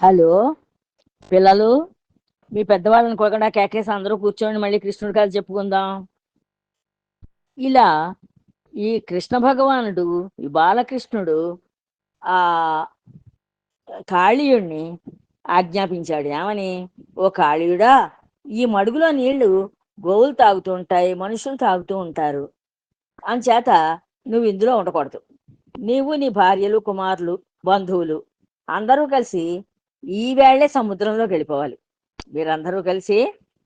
Hello? పిల్లలు మీ పెద్దవాళ్ళని కోకుండా కేకేసి అందరూ కూర్చోండి మళ్ళీ కృష్ణుడి కథ చెప్పుకుందాం. ఇలా ఈ కృష్ణ భగవానుడు ఈ బాలకృష్ణుడు ఆ కాళీయుణ్ణి ఆజ్ఞాపించాడు. ఏమని? ఓ కాళీయుడా ఈ మడుగులో నీళ్ళు గోవులు తాగుతూ ఉంటాయి మనుషులు తాగుతూ ఉంటారు. అంచేత నువ్వు ఇందులో ఉండకూడదు. నీవు నీ భార్యలు కుమారులు బంధువులు అందరూ కలిసి ఈ వేళే సముద్రంలోకి వెళ్ళిపోవాలి. మీరందరూ కలిసి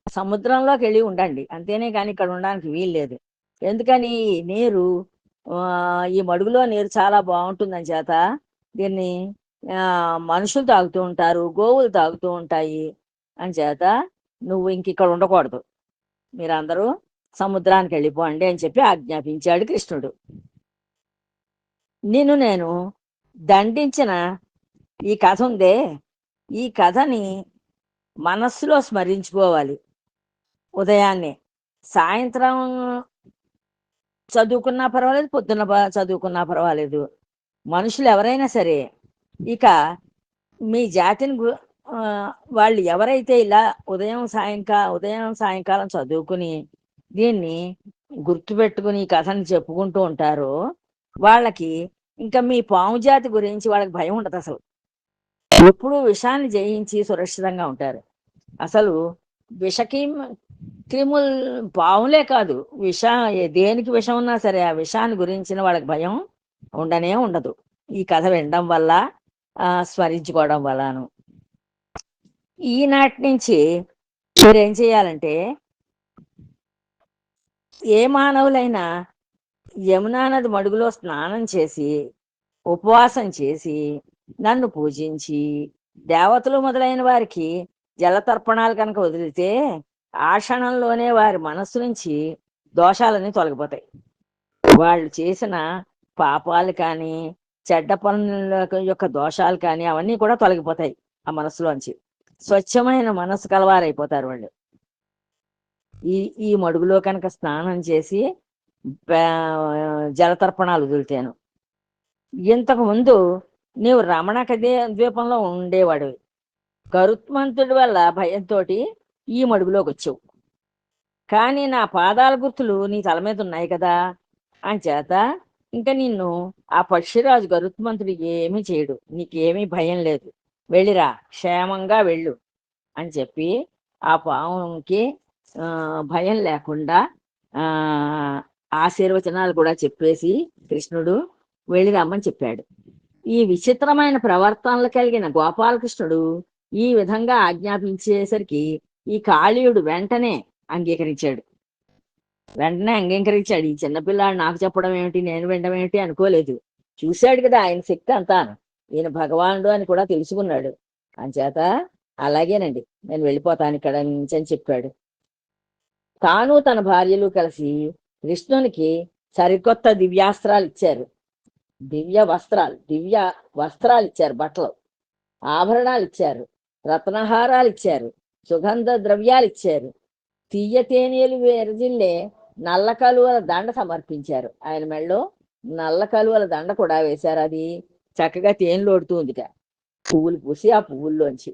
సముద్రంలోకి వెళ్ళి ఉండండి. అంతేనే కానీ ఇక్కడ ఉండడానికి వీలు లేదు. ఎందుకని నీరు ఈ మడుగులో నీరు చాలా బాగుంటుందని చేత దీన్ని మనుషులు తాగుతూ ఉంటారు గోవులు తాగుతూ ఉంటాయి అని చేత నువ్వు ఇంక ఇక్కడ ఉండకూడదు. మీరందరూ సముద్రానికి వెళ్ళిపోండి అని చెప్పి ఆజ్ఞాపించాడు కృష్ణుడు. నిన్ను నేను దండించిన ఈ కథ ఉందే ఈ కథని మనస్సులో స్మరించుకోవాలి. ఉదయాన్నే. సాయంత్రం చదువుకున్నా పర్వాలేదు పొద్దున్న చదువుకున్నా పర్వాలేదు. మనుషులు ఎవరైనా సరే ఇక మీ జాతిని గు- వాళ్ళు ఎవరైతే ఇలా ఉదయం సాయంకాలం ఉదయం సాయంకాలం చదువుకుని దీన్ని గుర్తుపెట్టుకుని ఈ కథని చెప్పుకుంటూ ఉంటారో వాళ్ళకి ఇంకా మీ పాము జాతి గురించి వాళ్ళకి భయం ఉండదు అసలు ఎప్పుడూ విషాన్ని జయించి సురక్షితంగా ఉంటారు. అసలు విషకి క్రిముల్ పావులే కాదు. విష దేనికి విషం ఉన్నా సరే ఆ విషాన్ని గురించిన వాళ్ళకి భయం ఉండనే ఉండదు. ఈ కథ వినడం వల్ల ఆ, స్మరించుకోవడం వల్లను. ఈనాటి నుంచి మీరేం చేయాలంటే ఏ మానవులైనా యమునా నది మడుగులో స్నానం చేసి ఉపవాసం చేసి నన్ను పూజించి దేవతలు మొదలైన వారికి జలతర్పణాలు కనుక వదిలితే ఆ క్షణంలోనే వారి మనస్సు నుంచి దోషాలన్నీ తొలగిపోతాయి. వాళ్ళు చేసిన పాపాలు కానీ చెడ్డ పనుల యొక్క దోషాలు కానీ అవన్నీ కూడా తొలగిపోతాయి ఆ మనసులోంచి స్వచ్ఛమైన మనసు కలవారైపోతారు వాళ్ళు. ఈ ఈ మడుగులో కనుక స్నానం చేసి జలతర్పణాలు వదులుతాను. ఇంతకు ముందు నీవు రమణ ద్వీపంలో ఉండేవాడివి గరుత్మంతుడి వల్ల భయంతో ఈ మడుగులోకి వచ్చావు. కానీ నా పాదాల గుర్తులు నీ తల మీద ఉన్నాయి కదా. అంచేత ఇంకా నిన్ను ఆ పక్షిరాజు గరుత్మంతుడు ఏమీ చేయడు. నీకేమీ భయం లేదు. వెళ్ళిరా క్షేమంగా వెళ్ళు అని చెప్పి ఆ పాముకి భయం లేకుండా ఆశీర్వచనాలు కూడా చెప్పేసి కృష్ణుడు వెళ్ళి రమ్మని చెప్పాడు. ఈ విచిత్రమైన ప్రవర్తనలు కలిగిన గోపాలకృష్ణుడు ఈ విధంగా ఆజ్ఞాపించేసరికి ఈ కాళీయుడు వెంటనే అంగీకరించాడు. వెంటనే అంగీకరించాడు. ఈ చిన్నపిల్లాడు నాకు చెప్పడం ఏమిటి నేను వినడం ఏమిటి అనుకోలేదు. చూశాడు కదా ఆయన శక్తి అంతా ఈయన భగవానుడు అని కూడా తెలుసుకున్నాడు. అంచేత అలాగేనండి నేను వెళ్ళిపోతాను ఇక్కడ నుంచి అని చెప్పాడు. తాను తన భార్యలు కలిసి కృష్ణునికి సరికొత్త దివ్యాస్త్రాలు ఇచ్చారు. దివ్య వస్త్రాలు దివ్య వస్త్రాలు ఇచ్చారు బట్టలు. ఆభరణాలు ఇచ్చారు రత్నహారాలు ఇచ్చారు సుగంధ ద్రవ్యాలు ఇచ్చారు. తీయ తేనీలు వెరజిల్లే నల్ల కలువల దండ సమర్పించారు. ఆయన మెళ్ళో నల్ల కలువల దండ కూడా వేశారు. అది చక్కగా తేనెలు ఓడుతుందిట పువ్వులు పూసి ఆ పువ్వుల్లోంచి.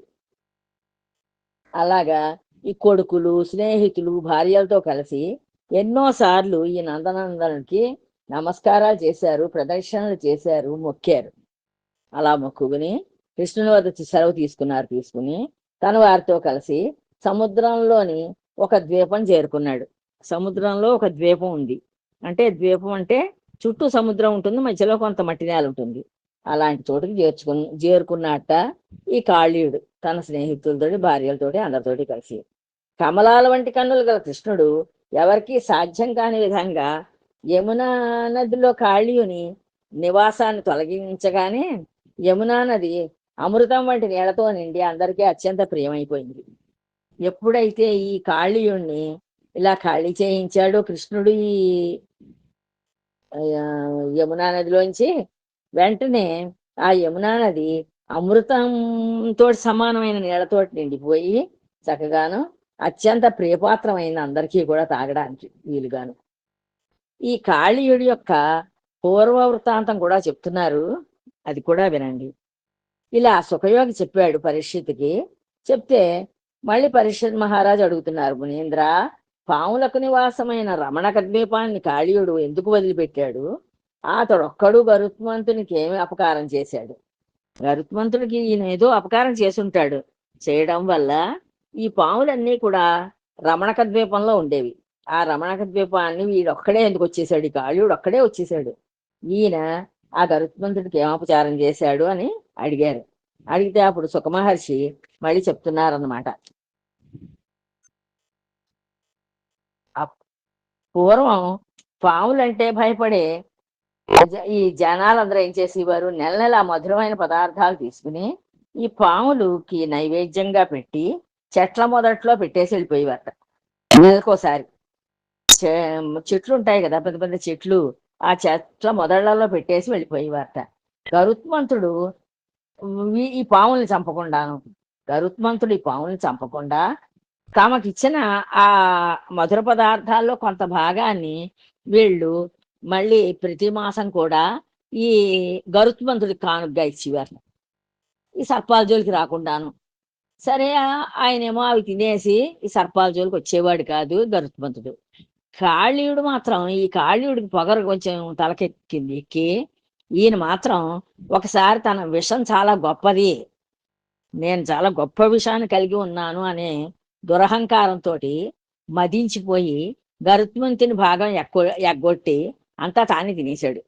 అలాగా ఈ కొడుకులు స్నేహితులు భార్యలతో కలిసి ఎన్నోసార్లు ఈ నందనందనుడికి నమస్కారాలు చేశారు ప్రదర్శనలు చేశారు మొక్కారు. అలా మొక్కుకుని కృష్ణుని వద్ద సెలవు తీసుకున్నారు తీసుకుని తన వారితో కలిసి సముద్రంలోని ఒక ద్వీపం చేరుకున్నాడు. సముద్రంలో ఒక ద్వీపం ఉంది. అంటే ద్వీపం అంటే చుట్టూ సముద్రం ఉంటుంది మధ్యలో కొంత మట్టి నేల ఉంటుంది. అలాంటి చోటుకి చేర్చుకు చేరుకున్నట్ట ఈ కాళీయుడు తన స్నేహితులతోటి భార్యలతోటి అందరితోటి కలిసి. కమలాల వంటి కన్నులు గల కృష్ణుడు ఎవరికీ సాధ్యం కాని విధంగా యమునా నదిలో కాళీయుని నివాసాన్ని తొలగించగానే యమునా నది అమృతం వంటి నీళ్ళతో నిండి అందరికీ అత్యంత ప్రియమైపోయింది. ఎప్పుడైతే ఈ కాళీయుణ్ణి ఇలా ఖాళీ చేయించాడో కృష్ణుడు ఈ యమునా నదిలోంచి వెంటనే ఆ యమునా నది అమృతంతో సమానమైన నీళ్ళతోటి నిండిపోయి చక్కగాను అత్యంత ప్రియపాత్రమైన అందరికీ కూడా తాగడానికి వీలుగాను. ఈ కాళీయుడి యొక్క పూర్వ వృత్తాంతం కూడా చెప్తున్నారు. అది కూడా వినండి. ఇలా సుఖయోగి చెప్పాడు పరీక్షిత్కి చెప్తే మళ్ళీ పరీక్షత్ మహారాజు అడుగుతున్నారు మునీంద్ర పాములకు నివాసమైన రమణ ద్వీపాన్ని కాళీయుడు ఎందుకు వదిలిపెట్టాడు? అతడొక్కడు గరుత్మంతునికి ఏమి అపకారం చేశాడు? గరుత్మంతుడికి ఈయన ఏదో అపకారం చేసుంటాడు చేయడం వల్ల ఈ పాములన్నీ కూడా రమణక ద్వీపంలో ఉండేవి. ఆ రమణక ద్వీపాన్ని వీడొక్కడే ఎందుకు వచ్చేసాడు? ఈ కాళీయుడు ఒక్కడే వచ్చేసాడు. ఈయన ఆ గరుత్మంతుడికి ఏం చేశాడు అని అడిగారు. అడిగితే అప్పుడు సుఖమహర్షి మళ్ళీ చెప్తున్నారన్నమాట. అప్- పూర్వం పాములంటే భయపడే ఈ జనాలందరూ ఏం చేసేవారు? నెల నెల మధురమైన పదార్థాలు తీసుకుని ఈ పాములుకి నైవేద్యంగా పెట్టి చెట్ల మొదట్లో పెట్టేసి వెళ్ళిపోయేవారు నెలకోసారి. చెట్లు ఉంటాయి కదా పెద్ద పెద్ద చెట్లు. ఆ చెట్ల మొదళ్ళలో పెట్టేసి వెళ్ళిపోయేవారట. గరుత్మంతుడు ఈ- పాముల్ని చంపకుండాను. గరుత్మంతుడు ఈ పాముల్ని చంపకుండా తమకిచ్చిన ఆ మధుర పదార్థాల్లో కొంత భాగాన్ని వీళ్ళు మళ్ళీ ప్రతి మాసం కూడా ఈ గరుత్మంతుడికి కానుగ్గా ఇచ్చేవారు ఈ సర్పాల జోలికి రాకుండాను. సరే ఆయనేమో అవి తినేసి ఈ సర్పాల జోలికి వచ్చేవాడు కాదు గరుత్మంతుడు. కాళీయుడు మాత్రం ఈ కాళీయుడికి పొగరు కొంచెం తలకెక్కింది. ఎక్కి ఈయన మాత్రం ఒకసారి తన విషం చాలా గొప్పది. నేను చాలా గొప్ప విషయాన్ని కలిగి ఉన్నాను అనే దురహంకారంతో మదించిపోయి గరుత్మంతుని భాగం ఎక్కో ఎగ్గొట్టి అంతా తానే తినేశాడు.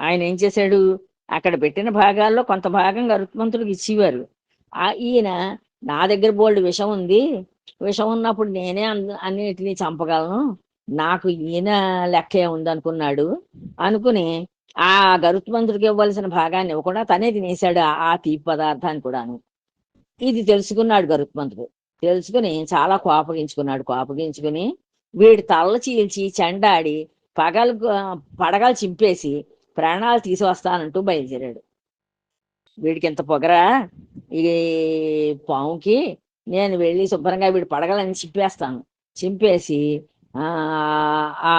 ఆయన ఏం చేశాడు? అక్కడ పెట్టిన భాగాల్లో కొంత భాగం గరుత్మంతుడికి ఇచ్చేవారు. ఆ ఈయన నా దగ్గర బోల్డ్ విషం ఉంది. విషం ఉన్నప్పుడు నేనే అన్- అన్నిటినీ చంపగలను. నాకు ఈయన లెక్కే ఉందనుకున్నాడు అనుకుని ఆ గరుత్మంతుడికి ఇవ్వాల్సిన భాగాన్ని ఇవ్వకుండా తనే తినేశాడు ఆ- తీపి పదార్థాన్ని కూడాను. ఇది తెలుసుకున్నాడు గరుత్మంతుడు. తెలుసుకుని చాలా కోపగించుకున్నాడు. కోపగించుకుని వీడి తల్ల చీల్చి చెండాడి పగలు పడగలు చింపేసి ప్రాణాలు తీసుకొస్తానంటూ బయలుదేరాడు. వీడికి ఇంత పొగరా? ఈ పాముకి నేను వెళ్ళి శుభ్రంగా వీడి పడగలని చింపేస్తాను. చింపేసి ఆ ఆ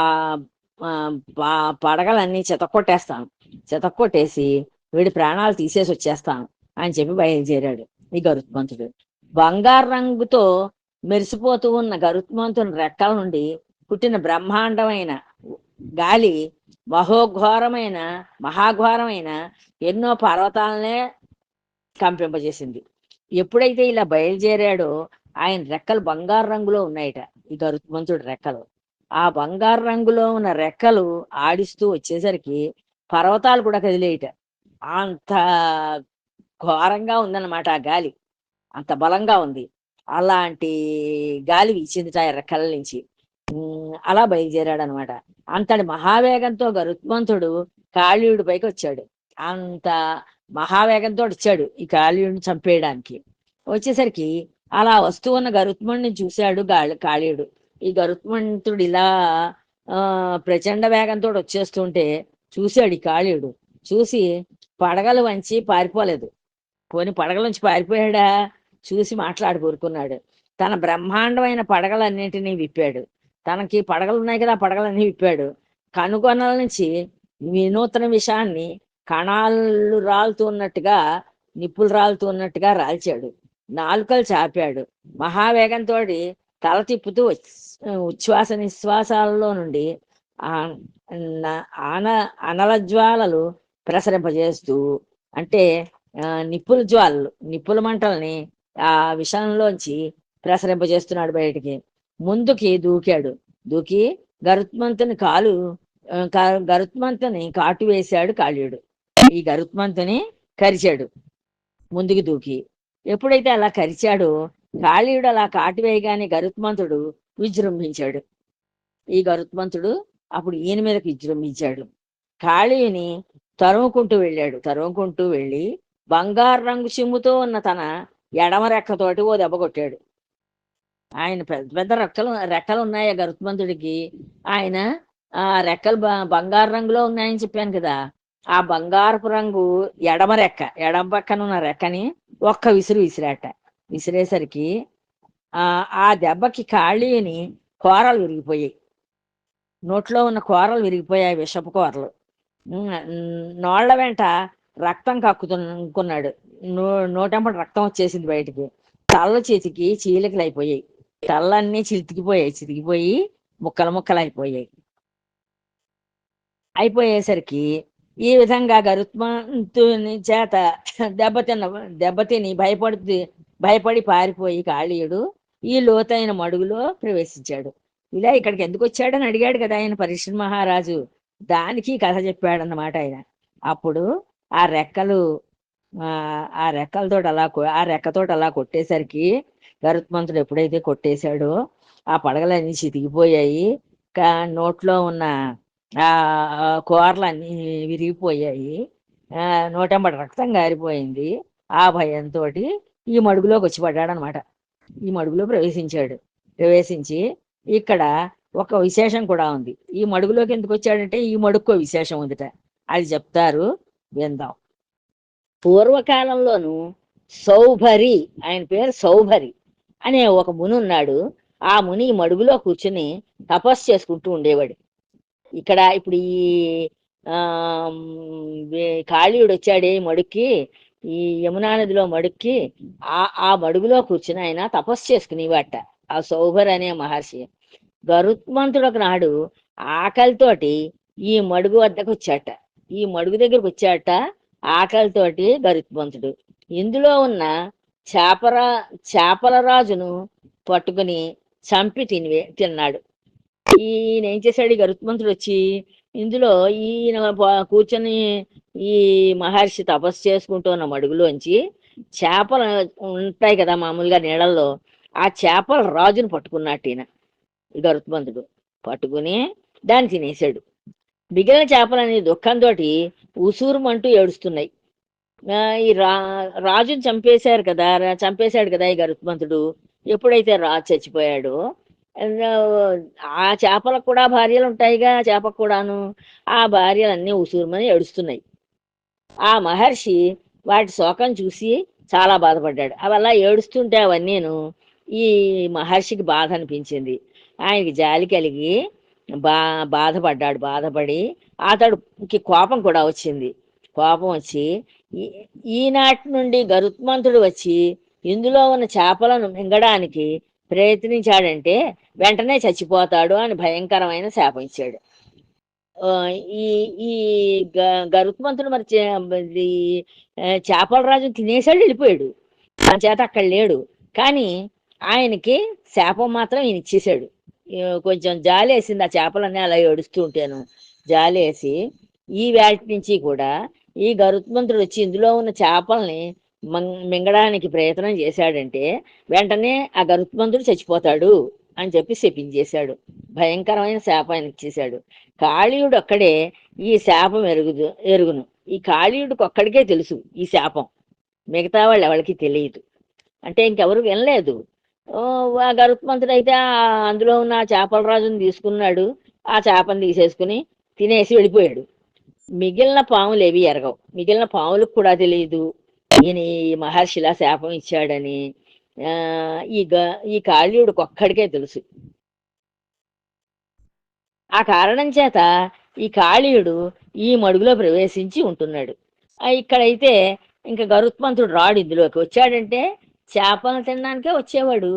ఆ, ప- పడగలన్నీ చెతక్కొట్టేస్తాను. చెతక్కొట్టేసి వీడి ప్రాణాలు తీసేసి వచ్చేస్తాను అని చెప్పి బయలుదేరాడు ఈ గరుత్మంతుడు. బంగారు రంగుతో మెరిసిపోతూ ఉన్న గరుత్మంతుని రెక్కల నుండి పుట్టిన బ్రహ్మాండమైన గాలి మహోఘోరమైన మహాఘోరమైన ఎన్నో పర్వతాలనే కంపింపజేసింది. ఎప్పుడైతే ఇలా బయలుదేరాడో ఆయన రెక్కలు బంగారు రంగులో ఉన్నాయట. ఈ అరుతుమంతుడు రెక్కలు. ఆ బంగారు రంగులో ఉన్న రెక్కలు ఆడిస్తూ వచ్చేసరికి పర్వతాలు కూడా కదిలేయట. అంత ఘోరంగా ఉందన్నమాట ఆ గాలి. అంత బలంగా ఉంది. అలాంటి గాలి వీచింది ఆ రెక్కల నుంచి. అలా బయలుదేరాడు అనమాట అంతటి మహావేగంతో గరుత్మంతుడు కాళీయుడి పైకి వచ్చాడు. అంత మహావేగంతో వచ్చాడు ఈ కాళీయుడిని చంపేయడానికి. వచ్చేసరికి అలా వస్తూ ఉన్న గరుత్మంతుడిని చూశాడు గాలి కాళీయుడు. ఈ గరుత్మంతుడు ఇలా ఆ ప్రచండ వేగంతో వచ్చేస్తుంటే చూశాడు ఈ కాళీయుడు. చూసి పడగలు వంచి పారిపోలేదు. పోని పడగల నుంచి పారిపోయాడా? చూసి మాట్లాడి కోరుకున్నాడు. తన బ్రహ్మాండమైన పడగలన్నింటినీ విప్పాడు. తనకి పడగలు ఉన్నాయి కదా పడగలన్నీ విప్పాడు. కనుగొనల నుంచి వినూతన విషయాన్ని కణాలు రాలుతున్నట్టుగా నిప్పులు రాలుతున్నట్టుగా రాల్చాడు. నాలుకలు చాపాడు. మహావేగంతో తల తిప్పుతూ ఉచ్- ఉచ్ఛ్వాస నిశ్వాసాలలో నుండి ఆ ఆన అనల జ్వాలలు ప్రసరింపజేస్తూ అంటే ఆ, నిప్పుల జ్వాలలు నిప్పుల మంటల్ని ఆ విషయంలోంచి ప్రసరింపజేస్తున్నాడు బయటికి. ముందుకి దూకాడు. దూకి గరుత్మంతుని కాలు గరుత్మంతుని కాటు వేశాడు కాళీయుడు. ఈ గరుత్మంతుని కరిచాడు. ముందుకు దూకి. ఎప్పుడైతే అలా కరిచాడో కాళీయుడు అలా కాటు వేయగానే గరుత్మంతుడు విజృంభించాడు. ఈ గరుత్మంతుడు అప్పుడు ఈయన మీదకి విజృంభించాడు. కాళీయుని తరుముకుంటూ వెళ్ళాడు. తరుముకుంటూ వెళ్ళి బంగారు రంగు చిమ్ముతో ఉన్న తన ఎడమ రెక్కతోటి ఓ దెబ్బ కొట్టాడు. ఆయన పెద్ద పెద్ద రెక్కలు రెక్కలు ఉన్నాయి ఆ గరుత్మంతుడికి. ఆయన ఆ రెక్కలు బంగారు రంగులో ఉన్నాయని చెప్పాను కదా. ఆ బంగారపు రంగు ఎడమ రెక్క ఎడమ పక్కన ఉన్న రెక్కని ఒక్క విసిరి విసిరాట. విసిరేసరికి ఆ దెబ్బకి కాళీని కూరలు విరిగిపోయాయి. నోట్లో ఉన్న కూరలు విరిగిపోయాయి విషపు కూరలు. నోళ్ళ వెంట రక్తం కక్కుతున్నాడు నో నోటెంపటి రక్తం వచ్చేసింది బయటికి. తల్ల చేతికి చీలికలు అయిపోయాయి. తల్లన్నీ చితికిపోయాయి చితికిపోయి ముక్కలు ముక్కలు అయిపోయాయి. అయిపోయేసరికి ఈ విధంగా గరుత్మంతుని చేత దెబ్బతిన్న దెబ్బతిని భయపడి భయపడి పారిపోయి కాళీయుడు ఈ లోతైన మడుగులో ప్రవేశించాడు. ఇలా ఇక్కడికి ఎందుకు వచ్చాడని అడిగాడు కదా ఆయన పరిశ్రమ మహారాజు. దానికి కథ చెప్పాడన్నమాట ఆయన. అప్పుడు ఆ రెక్కలు ఆ ఆ రెక్కలతో అలా ఆ రెక్కతోటి అలా కొట్టేసరికి గరుత్మంతుడు ఎప్పుడైతే కొట్టేశాడో ఆ పడగలన్నీ చితికిపోయాయి. కా నోట్లో ఉన్న కూరలన్నీ విరిగిపోయాయి. ఆ రక్తం గారిపోయింది. ఆ భయంతో ఈ మడుగులోకి వచ్చి పడ్డాడు అనమాట ఈ మడుగులో ప్రవేశించాడు. ప్రవేశించి ఇక్కడ ఒక విశేషం కూడా ఉంది. ఈ మడుగులోకి ఎందుకు వచ్చాడంటే ఈ మడుక్కో విశేషం ఉందిట. అది చెప్తారు. విందాం. పూర్వకాలంలోను సౌభరి ఆయన పేరు సౌభరి అనే ఒక ముని ఉన్నాడు. ఆ ముని ఈ మడుగులో కూర్చుని తపస్సు చేసుకుంటూ ఉండేవాడు. ఇక్కడ ఇప్పుడు ఈ ఆ కాళీయుడు వచ్చాడే ఈ మడుక్కి ఈ యమునా నదిలో మడుక్కి ఆ ఆ మడుగులో కూర్చుని ఆయన తపస్సు చేసుకునేవాట ఆ సౌభర్ అనే మహర్షి. గరుత్మంతుడు ఒక నాడు ఆకలితోటి ఈ మడుగు వద్దకు వచ్చాట ఈ మడుగు దగ్గరకు వచ్చాట ఆకలితోటి గరుత్మంతుడు. ఇందులో ఉన్న చేపర చేపల రాజును పట్టుకుని చంపి తినివే తిన్నాడు. ఈయన ఏం చేశాడు? ఈ గరుత్మంతుడు వచ్చి ఇందులో ఈయన కూర్చొని ఈ మహర్షి తపస్సు చేసుకుంటున్న మడుగులోంచి చేపలు ఉంటాయి కదా మామూలుగా నీళ్ళల్లో ఆ చేపల రాజును పట్టుకున్నట్టు ఈయన ఈ గరుత్మంతుడు. పట్టుకుని దాన్ని తినేశాడు. మిగిలిన చేపలని దుఃఖంతో ఉసూరుమంటూ ఏడుస్తున్నాయి. ఆ, ఈ రా రాజుని చంపేశారు కదా చంపేశాడు కదా ఈ గరుత్మంతుడు. ఎప్పుడైతే రాజు చచ్చిపోయాడో ఆ చేపలకు కూడా భార్యలు ఉంటాయిగా చేపకు కూడాను. ఆ భార్యలన్నీ ఉసూరుమని ఏడుస్తున్నాయి. ఆ మహర్షి వాటి శోకం చూసి చాలా బాధపడ్డాడు. అవి అలా ఏడుస్తుంటే అవన్నీను? ఈ మహర్షికి బాధ అనిపించింది ఆయనకి జాలి కలిగి బా బాధపడ్డాడు. బాధపడి అతడికి కోపం కూడా వచ్చింది. కోపం వచ్చి ఈ- ఈనాటి నుండి గరుత్మంతుడు వచ్చి ఇందులో ఉన్న చేపలను మింగడానికి ప్రయత్నించాడంటే వెంటనే చచ్చిపోతాడు అని భయంకరమైన శాపం ఇచ్చాడు. ఆ, ఈ ఈ గ- గరుత్మంతుడు మరి చేపల రాజు తినేసాడు వెళ్ళిపోయాడు. దాని చేత అక్కడ లేడు. కానీ ఆయనకి శాపం మాత్రం ఈయన ఇచ్చేసాడు కొంచెం జాలి వేసింది ఆ చేపలన్నీ అలా ఏడుస్తూ ఉంటాను. జాలి వేసి ఈ వేటి నుంచి కూడా ఈ గరుత్మంతుడు వచ్చి ఇందులో ఉన్న చేపల్ని మింగడానికి ప్రయత్నం చేశాడంటే వెంటనే ఆ గరుత్మంతుడు చచ్చిపోతాడు అని చెప్పి శపించేశాడు. భయంకరమైన శాపం ఆయన ఇచ్చేశాడు. కాళీయుడు ఒక్కడే ఈ శాపం ఎరుగుదు ఎరుగును. ఈ కాళీయుడికి ఒక్కడికే తెలుసు ఈ శాపం. మిగతా వాళ్ళు ఎవరికి తెలియదు. అంటే ఇంకెవరు వినలేదు. ఓ, ఆ గరుత్మంతుడు అయితే అందులో ఉన్న ఆ చేపల రాజుని తీసుకున్నాడు. ఆ చేపను తీసేసుకుని తినేసి వెళ్ళిపోయాడు. మిగిలిన పాములు ఏవి ఎరగవు. మిగిలిన పాములకు కూడా తెలియదు. ఈయన ఈ మహర్షిలా శాపం ఇచ్చాడని ఆ, ఈ గ ఈ కాళ్యుడికి ఒక్కడికే తెలుసు. ఆ కారణం చేత ఈ కాళీయుడు ఈ మడుగులో ప్రవేశించి ఉంటున్నాడు. ఇక్కడైతే ఇంకా గరుత్మంతుడు రాడు ఇందులోకి. వచ్చాడంటే చేపలు తినడానికే వచ్చేవాడు.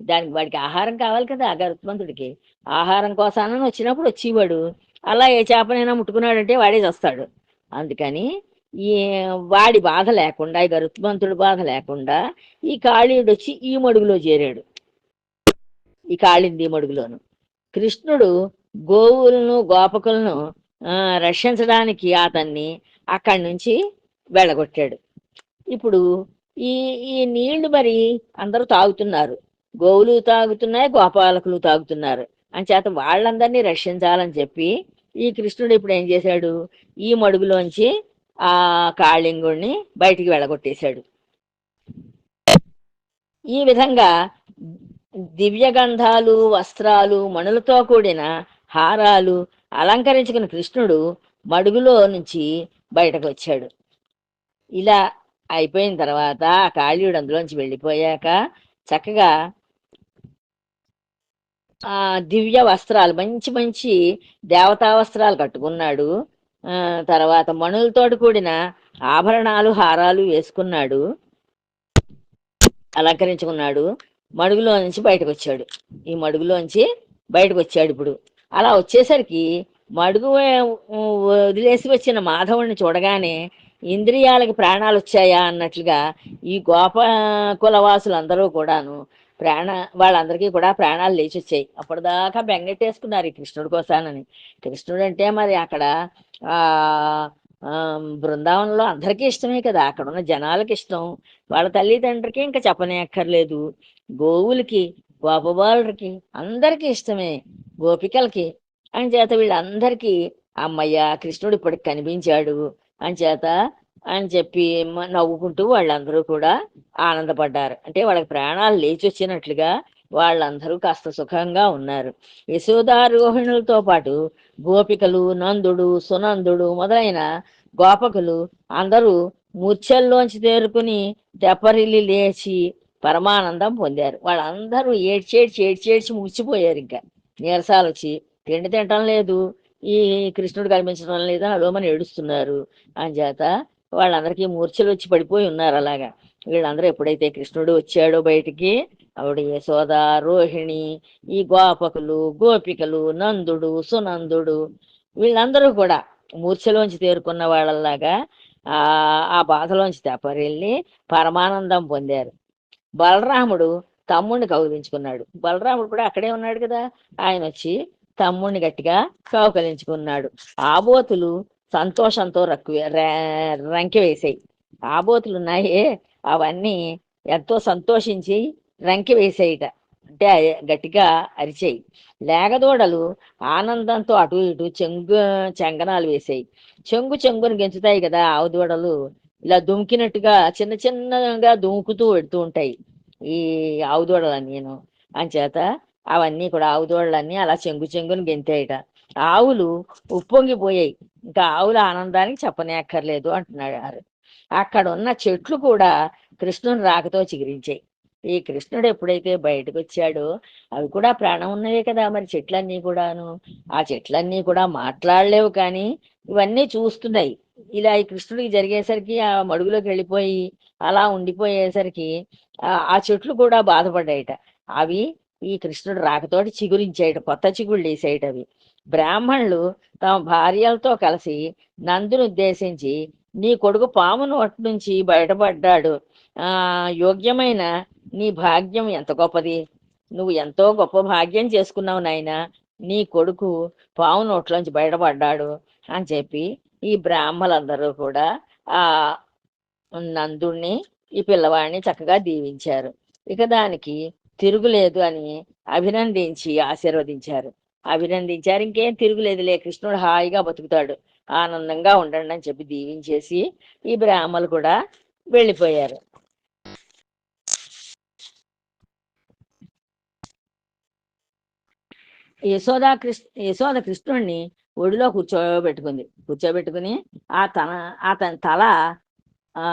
దానికి వాడికి ఆహారం కావాలి కదా ఆ గరుత్మంతుడికి. ఆహారం కోసానని వచ్చినప్పుడు వచ్చేవాడు. అలా ఏ చేపనైనా ముట్టుకున్నాడంటే వాడే చేస్తాడు. అందుకని ఈ వాడి బాధ లేకుండా ఇక గరుత్మంతుడి బాధ లేకుండా ఈ కాళీయుడు వచ్చి ఈ మడుగులో చేరాడు. ఈ కాళింది మడుగులోను. కృష్ణుడు గోవులను గోపకులను ఆ, రక్షించడానికి అతన్ని అక్కడి నుంచి వెళ్ళగొట్టాడు. ఇప్పుడు ఈ ఈ నీళ్ళు మరి అందరూ తాగుతున్నారు. గోవులు తాగుతున్నాయి గోపాలకులు తాగుతున్నారు. అంచేత వాళ్ళందరినీ రక్షించాలని చెప్పి ఈ కృష్ణుడు ఇప్పుడు ఏం చేశాడు? ఈ మడుగులోంచి ఆ కాళింగుడిని బయటికి వెళ్ళగొట్టేశాడు. ఈ విధంగా దివ్యగంధాలు వస్త్రాలు మణులతో కూడిన హారాలు అలంకరించుకున్న కృష్ణుడు మడుగులో నుంచి బయటకు వచ్చాడు. ఇలా అయిపోయిన తర్వాత ఆ కాళీయుడు అందులోంచి వెళ్ళిపోయాక చక్కగా ఆ దివ్య వస్త్రాలు మంచి మంచి దేవతా వస్త్రాలు కట్టుకున్నాడు. తర్వాత మణులతోటి కూడిన ఆభరణాలు హారాలు వేసుకున్నాడు. అలంకరించుకున్నాడు. మడుగులో నుంచి బయటకు వచ్చాడు ఈ మడుగులోంచి బయటకు వచ్చాడు ఇప్పుడు. అలా వచ్చేసరికి మడుగు వదిలేసి వచ్చిన మాధవుడిని చూడగానే ఇంద్రియాలకి ప్రాణాలు వచ్చాయా అన్నట్లుగా ఈ గోప కులవాసులందరూ కూడాను ప్రాణ వాళ్ళందరికీ కూడా ప్రాణాలు లేచి వచ్చాయి అప్పటిదాకా బెంగెట్టేసుకున్నారు ఈ కృష్ణుడి కోసానని. కృష్ణుడు అంటే మరి అక్కడ ఆ బృందావనంలో అందరికీ ఇష్టమే కదా. అక్కడ ఉన్న జనాలకి ఇష్టం. వాళ్ళ తల్లిదండ్రికి ఇంకా చెప్పనే అక్కర్లేదు గోవులకి గోపబాలుడికి అందరికీ ఇష్టమే. గోపికలకి. అంచేత వీళ్ళందరికీ అమ్మయ్య కృష్ణుడు ఇప్పటికి కనిపించాడు. అంచేత అని చెప్పి నవ్వుకుంటూ వాళ్ళందరూ కూడా ఆనందపడ్డారు. అంటే వాళ్ళకి ప్రాణాలు లేచి వచ్చినట్లుగా వాళ్ళందరూ కాస్త సుఖంగా ఉన్నారు. యశోదారోహిణులతో పాటు గోపికలు నందుడు సునందుడు మొదలైన గోపకులు అందరూ మూర్ఛల్లోంచి తేరుకుని దెప్పరిల్లి లేచి పరమానందం పొందారు. వాళ్ళందరూ ఏడ్చేడ్చి ఏడ్చేడ్చి ముచ్చిపోయారు ఇంకా. నీరసాలు వచ్చి తిండి తినటం లేదు. ఈ కృష్ణుడు కనిపించడం లేదు అని ఏడుస్తున్నారు. ఏడుస్తున్నారు చేత వాళ్ళందరికీ మూర్ఛలు వచ్చి పడిపోయి ఉన్నారు అలాగా. వీళ్ళందరూ ఎప్పుడైతే కృష్ణుడు వచ్చాడో బయటికి ఆవిడ యశోద రోహిణి ఈ గోపకులు గోపికలు నందుడు సునందుడు వీళ్ళందరూ కూడా మూర్ఛలోంచి తేరుకున్న వాళ్ళలాగా ఆ ఆ బాధలోంచి తెప్పరెళ్ళి పరమానందం పొందారు. బలరాముడు తమ్ముడిని కౌగిలించుకున్నాడు. బలరాముడు కూడా అక్కడే ఉన్నాడు కదా. ఆయన వచ్చి తమ్ముడిని గట్టిగా కౌకలించుకున్నాడు ఆబోతులు సంతోషంతో రక్కు రంకె వేసాయి. ఆబోతులు ఉన్నాయే అవన్నీ ఎంతో సంతోషించి రంకె వేసాయిట. అంటే గట్టిగా అరిచాయి. లేగదూడలు ఆనందంతో అటు ఇటు చెంగు చెంగనాలు వేసాయి. చెంగు చెంగును గెంచుతాయి కదా ఆవు దూడలు. ఇలా దుమికినట్టుగా చిన్న చిన్నగా దుముకుతూ పెడుతూ ఉంటాయి ఈ ఆవు నేను. అంచేత అవన్నీ కూడా ఆవు దూడలన్నీ అలా చెంగు చెంగుని గెంతాయిట. ఆవులు ఉప్పొంగిపోయాయి. ఇంకా ఆవుల ఆనందానికి చెప్పనే అక్కర్లేదు అంటున్నాడు అక్కడ ఉన్న చెట్లు కూడా కృష్ణుని రాకతో చిగురించాయి. ఈ కృష్ణుడు ఎప్పుడైతే బయటకు వచ్చాడో అవి కూడా ప్రాణం ఉన్నవే కదా మరి చెట్లన్నీ కూడాను. ఆ చెట్లన్నీ కూడా మాట్లాడలేవు కానీ ఇవన్నీ చూస్తున్నాయి. ఇలా ఈ కృష్ణుడికి జరిగేసరికి ఆ మడుగులోకి వెళ్ళిపోయి అలా ఉండిపోయేసరికి ఆ ఆ చెట్లు కూడా బాధపడ్డాయట. అవి ఈ కృష్ణుడు రాకతోటి చిగురించాయట కొత్త చిగుళ్ళు వేసాయట అవి. బ్రాహ్మణులు తమ భార్యలతో కలిసి నందుని ఉద్దేశించి నీ కొడుకు పాము నోటి నుంచి బయటపడ్డాడు. ఆ యోగ్యమైన నీ భాగ్యం ఎంత గొప్పది? నువ్వు ఎంతో గొప్ప భాగ్యం చేసుకున్నావు నాయన. నీ కొడుకు పాము నోట్లోంచి బయటపడ్డాడు అని చెప్పి ఈ బ్రాహ్మలందరూ కూడా ఆ నందుణ్ణి ఈ పిల్లవాడిని చక్కగా దీవించారు. ఇక దానికి తిరుగులేదు అని అభినందించి ఆశీర్వదించారు. అభినందించారు. ఇంకేం తిరుగులేదులే. కృష్ణుడు హాయిగా బతుకుతాడు. ఆనందంగా ఉండండి అని చెప్పి దీవించేసి ఈ బ్రాహ్మలు కూడా వెళ్ళిపోయారు. యశోద కృష్ణ యశోద కృష్ణుడిని ఒడిలో కూర్చోబెట్టుకుంది. కూర్చోబెట్టుకుని ఆ తన ఆ తన తల ఆ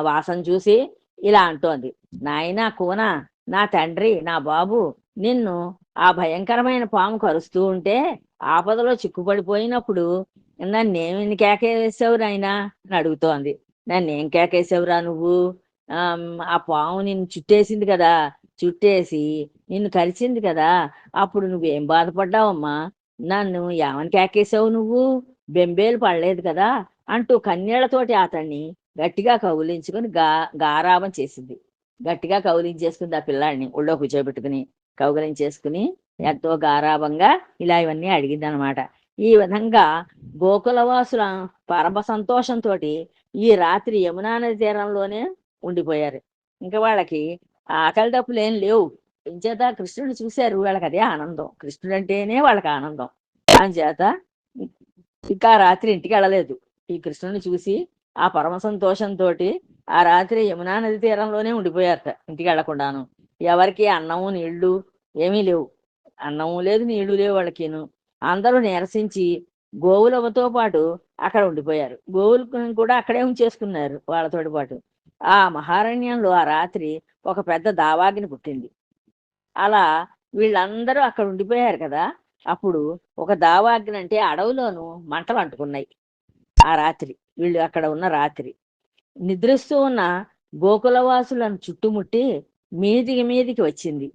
వాసన చూసి ఇలా అంటోంది. నాయనా కూన? నా తండ్రి నా బాబు నిన్ను ఆ భయంకరమైన పాము కరుస్తూ ఉంటే ఆపదలో చిక్కుపడిపోయినప్పుడు నన్నేమి కేకేసావు నాయనా అని అడుగుతోంది. నన్నేం కేకేసావురా నువ్వు? ఆ పాము నిన్ను చుట్టేసింది కదా చుట్టేసి నిన్ను కరిచింది కదా అప్పుడు నువ్వేం బాధపడ్డావమ్మా? నన్ను ఏమని కేకేసావు నువ్వు? బెంబేలు పడలేదు కదా అంటూ కన్నీళ్ళతోటి అతన్ని గట్టిగా కౌలించుకుని గా గారాబం చేసింది. గట్టిగా కౌలించేసుకుంది ఆ పిల్లాడిని. ఒళ్ళో కూర్చోబెట్టుకుని కౌగలించేసుకుని ఎంతో గారాభంగా ఇలా ఇవన్నీ అడిగింది అనమాట ఈ విధంగా గోకులవాసుల పరమ సంతోషంతో ఈ రాత్రి యమునా నది తీరంలోనే ఉండిపోయారు. ఇంకా వాళ్ళకి ఆకలి డప్పులు ఏం లేవు. ఇంచేత కృష్ణుడు చూశారు వాళ్ళకి అదే ఆనందం. కృష్ణుడు అంటేనే వాళ్ళకి ఆనందం. చేత ఇంకా రాత్రి ఇంటికి వెళ్ళలేదు. ఈ కృష్ణుని చూసి ఆ పరమ సంతోషంతో ఆ రాత్రి యమునా నది తీరంలోనే ఉండిపోయారట ఇంటికి వెళ్ళకుండాను ఎవరికి అన్నము నీళ్ళు ఏమీ లేవు. అన్నము లేదు నీళ్ళు లేవు వాళ్ళకిను. అందరూ నీరసించి గోవులతో పాటు అక్కడ ఉండిపోయారు. గోవులు కూడా అక్కడే ఉంచేసుకున్నారు వాళ్ళతోటి పాటు. ఆ మహారణ్యంలో ఆ రాత్రి ఒక పెద్ద దావాగిని పుట్టింది. అలా వీళ్ళందరూ అక్కడ ఉండిపోయారు కదా. అప్పుడు ఒక దావాగ్ని అంటే అడవిలోను మంటలు అంటుకున్నాయి ఆ రాత్రి. వీళ్ళు అక్కడ ఉన్న రాత్రి. నిద్రిస్తూ ఉన్న గోకులవాసులను చుట్టుముట్టి మీదికి మీదికి వచ్చింది.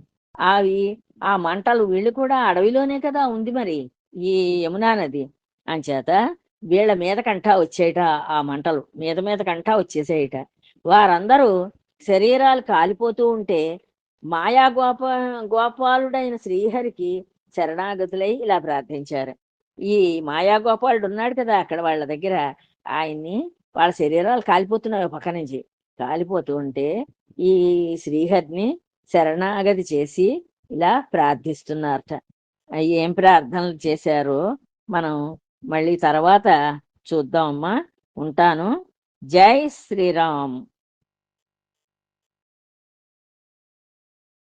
అవి ఆ మంటలు వీళ్ళు కూడా అడవిలోనే కదా ఉంది మరి ఈ యమునా నది. అంచేత వీళ్ళ మీద కంటా వచ్చేయట ఆ మంటలు మీద మీద కంటా వచ్చేసేయట. వారందరూ శరీరాలు కాలిపోతూ ఉంటే మాయా గోప గోపాలుడైన శ్రీహరికి శరణాగతులై ఇలా ప్రార్థించారు. ఈ మాయా గోపాలుడు ఉన్నాడు కదా అక్కడ వాళ్ళ దగ్గర ఆయన్ని వాళ్ళ శరీరాలు కాలిపోతున్నాయి పక్క నుంచి. కాలిపోతూ ఉంటే ఈ శ్రీహరిని శరణాగతి చేసి ఇలా ప్రార్థిస్తున్నారట. ఏం ప్రార్థనలు చేశారో మనం మళ్ళీ తర్వాత చూద్దామమ్మా. ఉంటాను. జై శ్రీరామ్.